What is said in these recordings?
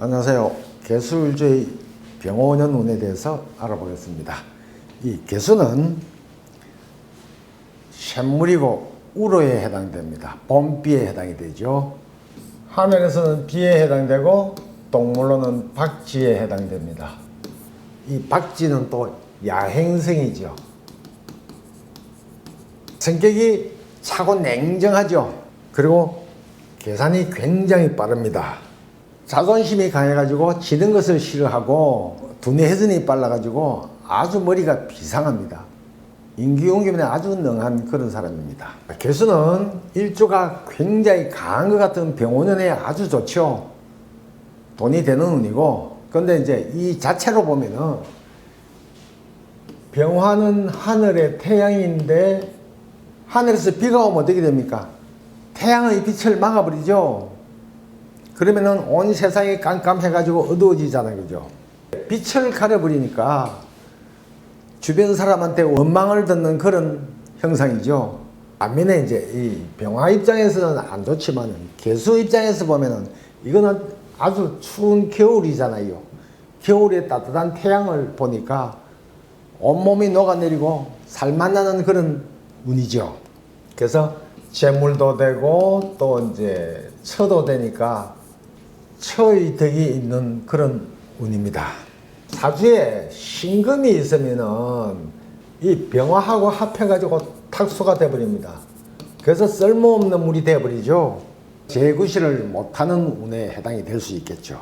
안녕하세요. 개수일주의 병원연 운에 대해서 알아보겠습니다. 이 개수는 샘물이고 우로에 해당됩니다. 봄비에 해당이 되죠. 화면에서는 비에 해당되고 동물로는 박쥐에 해당됩니다. 이 박쥐는 또 야행성이죠. 성격이 차고 냉정하죠. 그리고 계산이 굉장히 빠릅니다. 자존심이 강해가지고 지는 것을 싫어하고 두뇌 회전이 빨라가지고 아주 머리가 비상합니다. 인기용기면에 아주 능한 그런 사람입니다. 개수는 일조가 굉장히 강한 것 같은 병원연에 아주 좋죠. 돈이 되는 운이고, 근데 이제 이 자체로 보면은 병화는 하늘의 태양인데 하늘에서 비가 오면 어떻게 됩니까? 태양의 빛을 막아버리죠. 그러면은 온 세상이 깜깜해가지고 어두워지잖아요. 그죠? 빛을 가려버리니까 주변 사람한테 원망을 듣는 그런 형상이죠. 반면에 이제 이 병화 입장에서는 안 좋지만 개수 입장에서 보면은 이거는 아주 추운 겨울이잖아요. 겨울에 따뜻한 태양을 보니까 온몸이 녹아내리고 살만나는 그런 운이죠. 그래서 재물도 되고 또 이제 처도 되니까 처의 덕이 있는 그런 운입니다. 사주에 신금이 있으면은 이 병화하고 합해가지고 탁수가 돼버립니다. 그래서 쓸모없는 물이 돼버리죠. 재구실을 못하는 운에 해당이 될 수 있겠죠.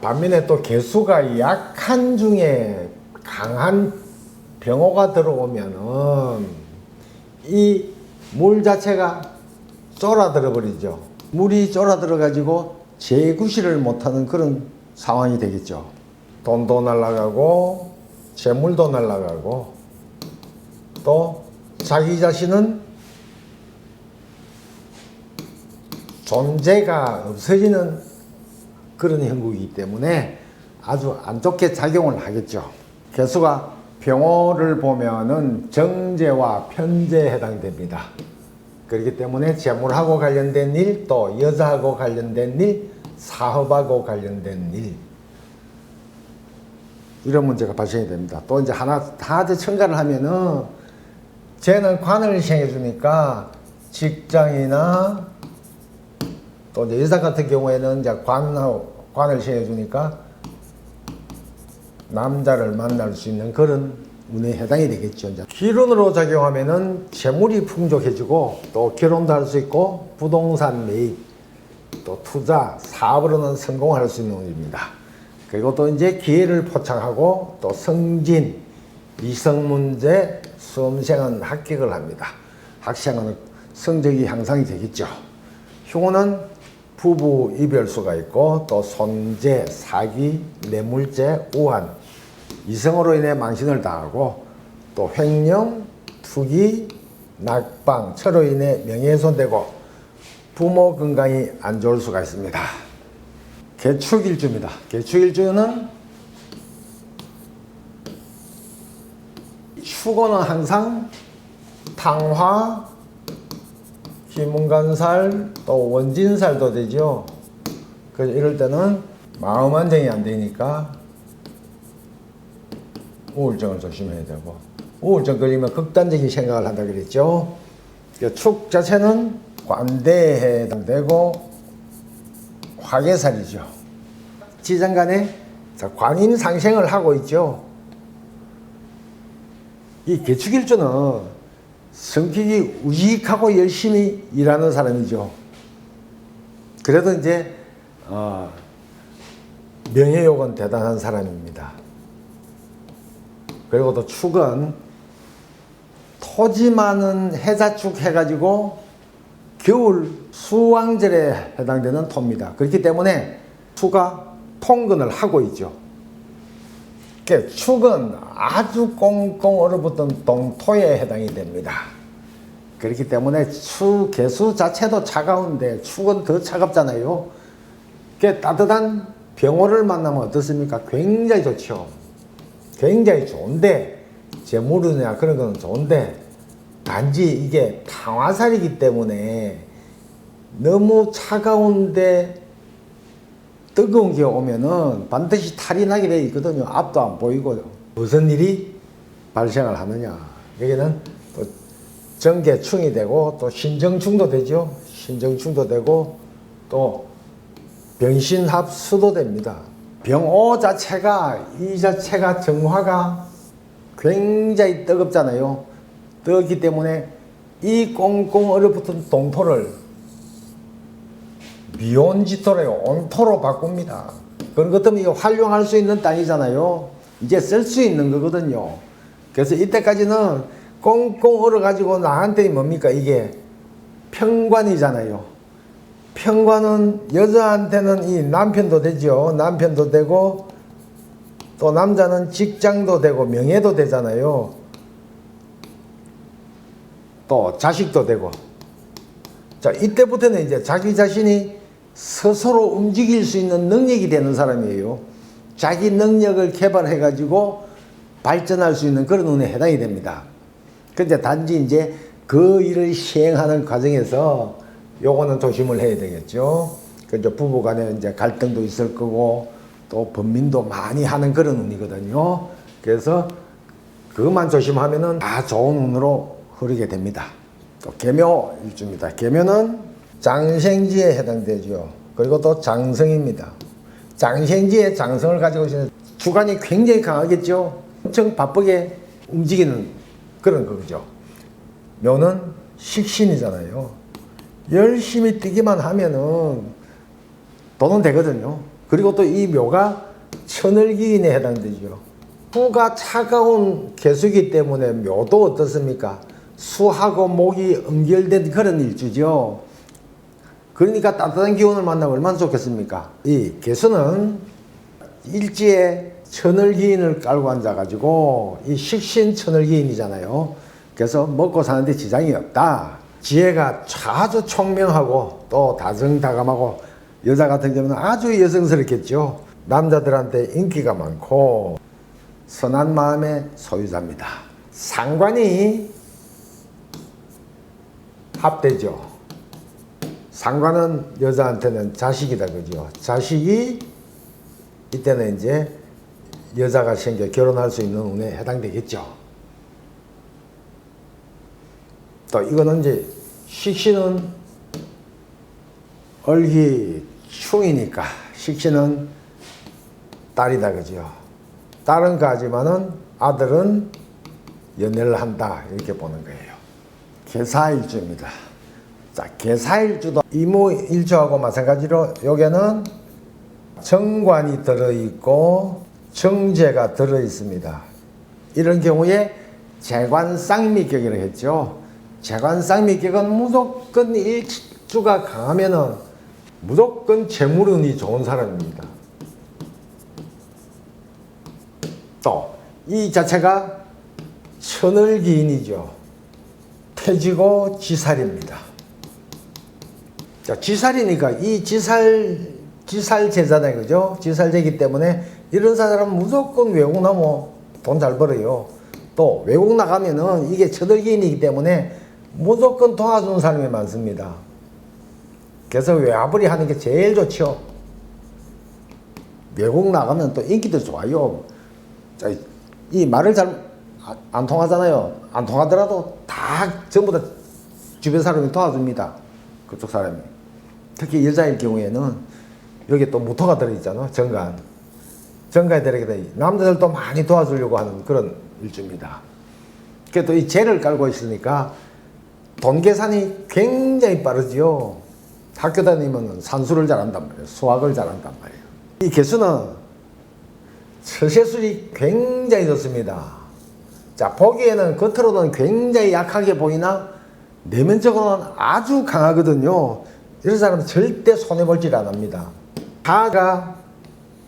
반면에 또 개수가 약한 중에 강한 병호가 들어오면은 이 물 자체가 쫄아들어 버리죠. 물이 쫄아들어 가지고 재구실을 못하는 그런 상황이 되겠죠. 돈도 날아가고 재물도 날아가고 또 자기 자신은 존재가 없어지는 그런 형국이기 때문에 아주 안 좋게 작용을 하겠죠. 개수가 병호를 보면은 정제와 편제에 해당됩니다. 그렇기 때문에 재물하고 관련된 일, 또 여자하고 관련된 일, 사업하고 관련된 일, 이런 문제가 발생이 됩니다. 또 이제 하나 다들 첨가를 하면은 쟤는 관을 시행해 주니까 직장이나 또 이제 여자 같은 경우에는 이제 관하고 관을 시행해 주니까 남자를 만날 수 있는 그런 운에 해당이 되겠죠. 기론으로 작용하면은 재물이 풍족해지고 또 결혼도 할 수 있고 부동산 매입 또 투자 사업으로는 성공할 수 있는 운입니다. 그리고 또 이제 기회를 포착하고 또 승진 이성 문제 수험생은 합격을 합니다. 학생은 성적이 향상이 되겠죠. 흉호는 부부 이별수가 있고 또 손재, 사기, 뇌물죄, 우한 이성으로 인해 망신을 당하고 또 횡령, 투기, 낙방, 철로 인해 명예훼손되고 부모 건강이 안 좋을 수가 있습니다. 개축일주입니다. 개축일주는 축원은 항상 탕화, 기문간살, 또 원진살도 되죠. 그래서 이럴 때는 마음 안정이 안 되니까 우울증을 조심해야 되고 우울증 걸리면 극단적인 생각을 한다 그랬죠. 그축 자체는 관대에 해당되고 화계살이죠. 지장간에 관인 상생을 하고 있죠. 이 개축일주는 성격이 우직하고 열심히 일하는 사람이죠. 그래도 이제 어, 명예욕은 대단한 사람입니다. 그리고 또 축은 토지 많은 해자축 해가지고 겨울 수왕절에 해당되는 토입니다. 그렇기 때문에 축가 통근을 하고 있죠. 그 축은 아주 꽁꽁 얼어붙은 동토에 해당이 됩니다. 그렇기 때문에 축 개수 자체도 차가운데 축은 더 차갑잖아요. 그 따뜻한 병호를 만나면 어떻습니까? 굉장히 좋죠. 굉장히 좋은데 재물이나 그런 건 좋은데 단지 이게 탕화살이기 때문에 너무 차가운데 뜨거운 게 오면은 반드시 탈이 나게 돼 있거든요. 앞도 안 보이고 무슨 일이 발생을 하느냐. 여기는 또 정계충이 되고 또 신정충도 되죠. 신정충도 되고 또 병신합수도 됩니다. 병오 자체가 이 자체가 정화가 굉장히 뜨겁잖아요. 뜨겁기 때문에 이 꽁꽁 얼어붙은 동토를 미온지토로 온토로 바꿉니다. 그런 것 때문에 활용할 수 있는 땅이잖아요. 이제 쓸 수 있는 거거든요. 그래서 이때까지는 꽁꽁 얼어가지고 나한테 뭡니까 이게 평관이잖아요. 평관은 여자한테는 이 남편도 되죠. 남편도 되고 또 남자는 직장도 되고 명예도 되잖아요. 또 자식도 되고. 자, 이때부터는 이제 자기 자신이 스스로 움직일 수 있는 능력이 되는 사람이에요. 자기 능력을 개발해 가지고 발전할 수 있는 그런 운에 해당이 됩니다. 근데 단지 이제 그 일을 시행하는 과정에서 요거는 조심을 해야 되겠죠. 그 이제 부부 간에 이제 갈등도 있을 거고 또 범민도 많이 하는 그런 운이거든요. 그래서 그것만 조심하면은 다 좋은 운으로 흐르게 됩니다. 또 개묘 일주입니다. 개묘는 장생지에 해당되죠. 그리고 또 장성입니다. 장생지에 장성을 가지고 있는 주관이 굉장히 강하겠죠. 엄청 바쁘게 움직이는 그런 거죠. 묘는 식신이잖아요. 열심히 뛰기만 하면은 돈은 되거든요. 그리고 또 이 묘가 천을기인에 해당되죠. 수가 차가운 개수기 때문에 묘도 어떻습니까? 수하고 목이 연결된 그런 일주죠. 그러니까 따뜻한 기운을 만나면 얼마나 좋겠습니까? 이 개수는 일지에 천을기인을 깔고 앉아가지고 이 식신 천을기인이잖아요. 그래서 먹고 사는데 지장이 없다. 지혜가 아주 총명하고 또 다정다감하고 여자 같은 경우는 아주 여성스럽겠죠. 남자들한테 인기가 많고 선한 마음의 소유자입니다. 상관이 합되죠. 상관은 여자한테는 자식이다 그죠. 자식이 이때는 이제 여자가 생겨 결혼할 수 있는 운에 해당되겠죠. 또 이거는 이제 식신은 얼기 충이니까 식신은 딸이다 그죠. 딸은 가지만은 아들은 연애를 한다 이렇게 보는 거예요. 개사일주입니다. 자, 개사일주도 이모일주하고 마찬가지로 여기는 정관이 들어있고 정제가 들어있습니다. 이런 경우에 재관쌍미격이라고 했죠. 재관쌍미격은 무조건 일주가 강하면은 무조건 재물운이 좋은 사람입니다. 또 이 자체가 천을기인이죠. 태지고 지살입니다. 자, 지살이니까 이 지살 지살 제자다 그죠? 지살제기 때문에 이런 사람은 무조건 외국 나면 돈 잘 벌어요. 또 외국 나가면은 이게 천을기인이기 때문에 무조건 도와주는 사람이 많습니다. 그래서 외화벌이 하는 게 제일 좋죠. 외국 나가면 또 인기도 좋아요. 자, 이 말을 잘 안 통하잖아요. 안 통하더라도 다 전부 다 주변 사람이 도와줍니다. 그쪽 사람이. 특히 여자일 경우에는 여기 또 무토가 들어있잖아. 정관. 정관이 들어있게 남자들도 많이 도와주려고 하는 그런 일주입니다. 또이 재를 깔고 있으니까 돈 계산이 굉장히 빠르지요. 학교 다니면 산수를 잘한단 말이에요. 수학을 잘한단 말이에요. 이 개수는 처세술이 굉장히 좋습니다. 자, 보기에는 겉으로는 굉장히 약하게 보이나 내면적으로는 아주 강하거든요. 이런 사람은 절대 손해볼질 안 합니다. 화가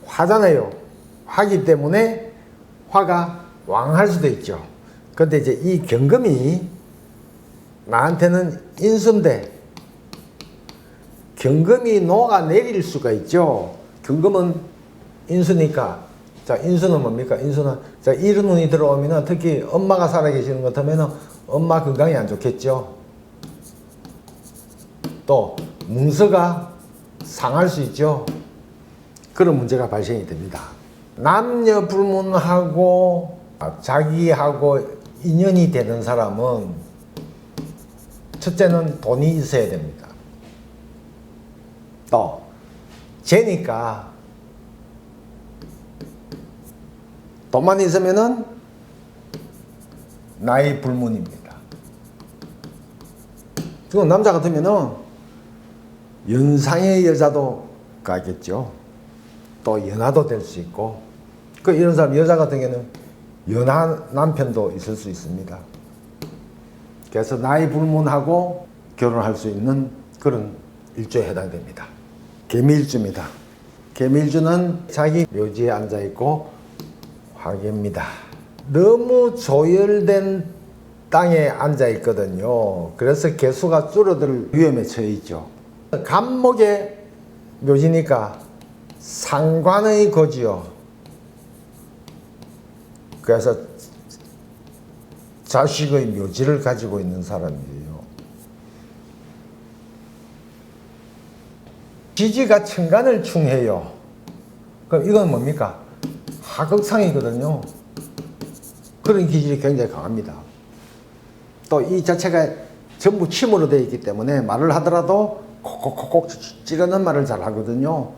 화잖아요. 화기 때문에 화가 왕할 수도 있죠. 근데 이제 이 경금이 나한테는 인수인데 경금이 녹아내릴 수가 있죠. 경금은 인수니까 자, 인수는 뭡니까? 인수는 자, 이런 운이 들어오면은 특히 엄마가 살아계시는 것 같으면은 엄마 건강이 안 좋겠죠. 또 문서가 상할 수 있죠. 그런 문제가 발생이 됩니다. 남녀 불문하고 자기하고 인연이 되는 사람은 첫째는 돈이 있어야 됩니다. 또 재니까 돈만 있으면은 나이 불문입니다. 지금 남자 같으면은 연상의 여자도 가겠죠. 또 연하도 될 수 있고 그 이런 사람 여자 같은 경우는 연하 남편도 있을 수 있습니다. 그래서 나이 불문하고 결혼할 수 있는 그런 일조에 해당됩니다. 개미일주입니다. 개미일주는 자기 묘지에 앉아 있고 화개입니다. 너무 조열된 땅에 앉아 있거든요. 그래서 개수가 줄어들 위험에 처해 있죠. 감목의 묘지니까 상관의 거지요. 그래서 자식의 묘지를 가지고 있는 사람이에요. 지지가 천간을 충해요. 그럼 이건 뭡니까? 하극상이거든요. 그런 기질이 굉장히 강합니다. 또 이 자체가 전부 침으로 되어 있기 때문에 말을 하더라도 콕콕콕콕 찌르는 말을 잘 하거든요.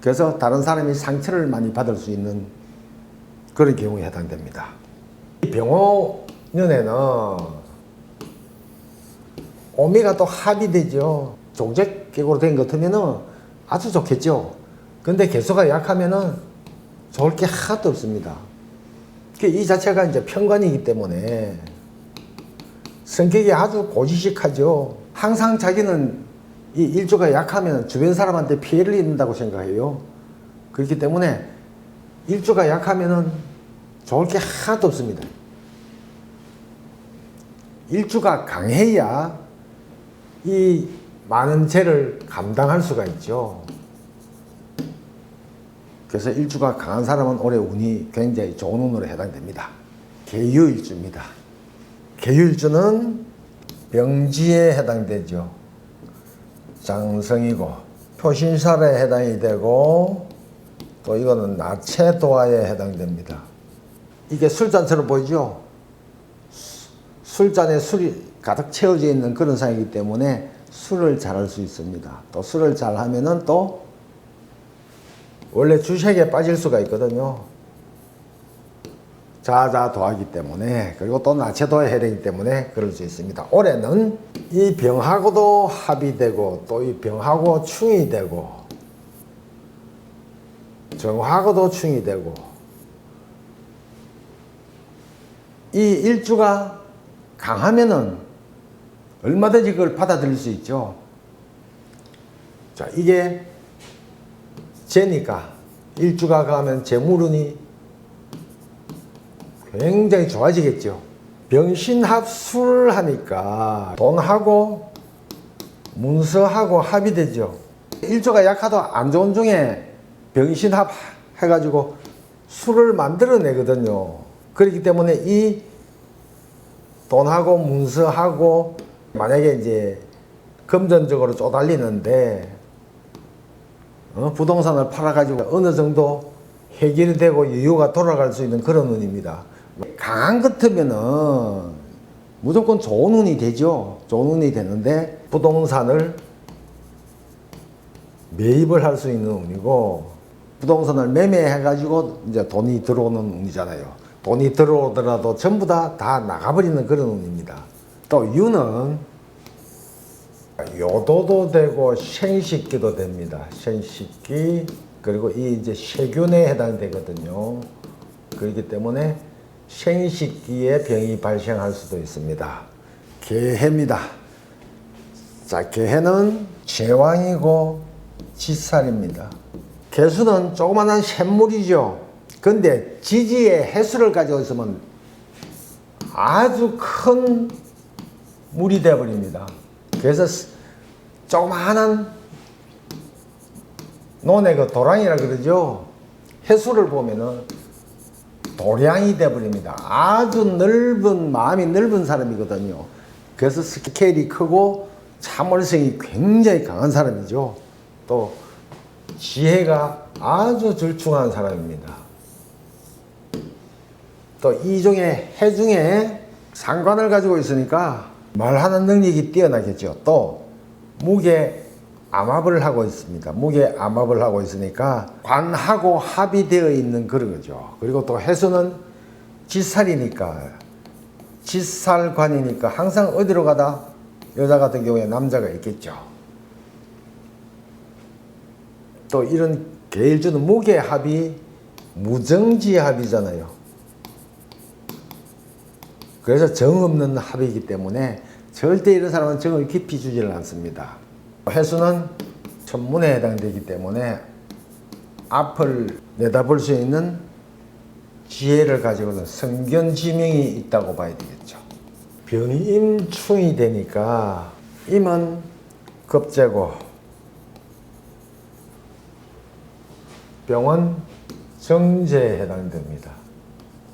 그래서 다른 사람이 상처를 많이 받을 수 있는 그런 경우에 해당됩니다. 이 병호 년에는 오미가 또 합이 되죠. 종적격으로 된 것 같으면은 아주 좋겠죠. 근데 개수가 약하면은 좋을 게 하나도 없습니다. 그이 자체가 이제 편관이기 때문에 성격이 아주 고지식하죠. 항상 자기는 이 일조가 약하면 주변 사람한테 피해를 입는다고 생각해요. 그렇기 때문에 일조가 약하면은 좋을 게 하나도 없습니다. 일주가 강해야 이 많은 죄를 감당할 수가 있죠. 그래서 일주가 강한 사람은 올해 운이 굉장히 좋은 운으로 해당됩니다. 개유일주입니다. 개유일주는 병지에 해당되죠. 장성이고 표신살에 해당이 되고 또 이거는 나체도화에 해당됩니다. 이게 술잔처럼 보이죠? 술잔에 술이 가득 채워져 있는 그런 상이기 때문에 술을 잘할 수 있습니다. 또 술을 잘 하면은 또 원래 주식에 빠질 수가 있거든요. 자자 도하기 때문에 그리고 또 나체도에 해되기 때문에 그럴 수 있습니다. 올해는 이 병하고도 합이 되고 또 이 병하고 충이 되고 정하고도 충이 되고 이 일주가 강하면은 얼마든지 그걸 받아들일 수 있죠. 자, 이게 재니까 일주가 가면 재물운이 굉장히 좋아지겠죠. 병신합술 하니까 돈하고 문서하고 합이 되죠. 일조가 약하도 안 좋은 중에 병신합 해가지고 술을 만들어내거든요. 그렇기 때문에 이 돈하고 문서하고 만약에 이제 금전적으로 쪼달리는데 어? 부동산을 팔아가지고 어느 정도 해결이 되고 여유가 돌아갈 수 있는 그런 운입니다. 강한 것 같으면은 무조건 좋은 운이 되죠. 좋은 운이 되는데 부동산을 매입을 할 수 있는 운이고 부동산을 매매해가지고 이제 돈이 들어오는 운이잖아요. 돈이 들어오더라도 전부 다 다 나가버리는 그런 운입니다. 또 유는 요도도 되고 생식기도 됩니다. 생식기 그리고 이 이제 세균에 해당되거든요. 그렇기 때문에 생식기에 병이 발생할 수도 있습니다. 개해입니다. 자, 개해는 제왕이고 지살입니다. 개수는 조그만한 샘물이죠. 근데 지지에 해수를 가지고 있으면 아주 큰 물이 되어버립니다. 그래서 조그마한 논의 그 도랑이라 그러죠. 해수를 보면은 도량이 돼버립니다. 아주 넓은 마음이 넓은 사람이거든요. 그래서 스케일이 크고 참을성이 굉장히 강한 사람이죠. 또 지혜가 아주 절충한 사람입니다. 또 이종의 해 중에 상관을 가지고 있으니까 말하는 능력이 뛰어나겠죠. 또 무게 암합을 하고 있습니다. 무게 암합을 하고 있으니까 관하고 합의되어 있는 그런 거죠. 그리고 또 해수는 지살이니까 지살관이니까 항상 어디로 가다 여자 같은 경우에 남자가 있겠죠. 또 이런 계일주는 무게 합이 무정지 합이잖아요. 그래서 정 없는 합이기 때문에 절대 이런 사람은 정을 깊이 주지를 않습니다. 해수는 천문에 해당되기 때문에 앞을 내다볼 수 있는 지혜를 가지고는 성견지명이 있다고 봐야 되겠죠. 병이 임충이 되니까 임은 급제고 병은 정제에 해당됩니다.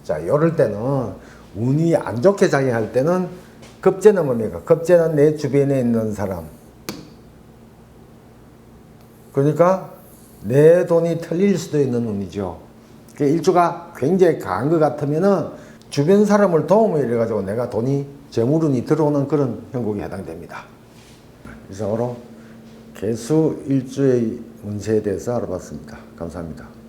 자, 이럴 때는 운이 안 좋게 작용할 때는 급제는 뭡니까? 급제는 내 주변에 있는 사람. 그러니까 내 돈이 털릴 수도 있는 운이죠. 그 일주가 굉장히 강한 것 같으면은 주변 사람을 도움을 이래가지고 내가 돈이 재물운이 들어오는 그런 형국에 해당됩니다. 이상으로 개수 일주의 운세에 대해서 알아봤습니다. 감사합니다.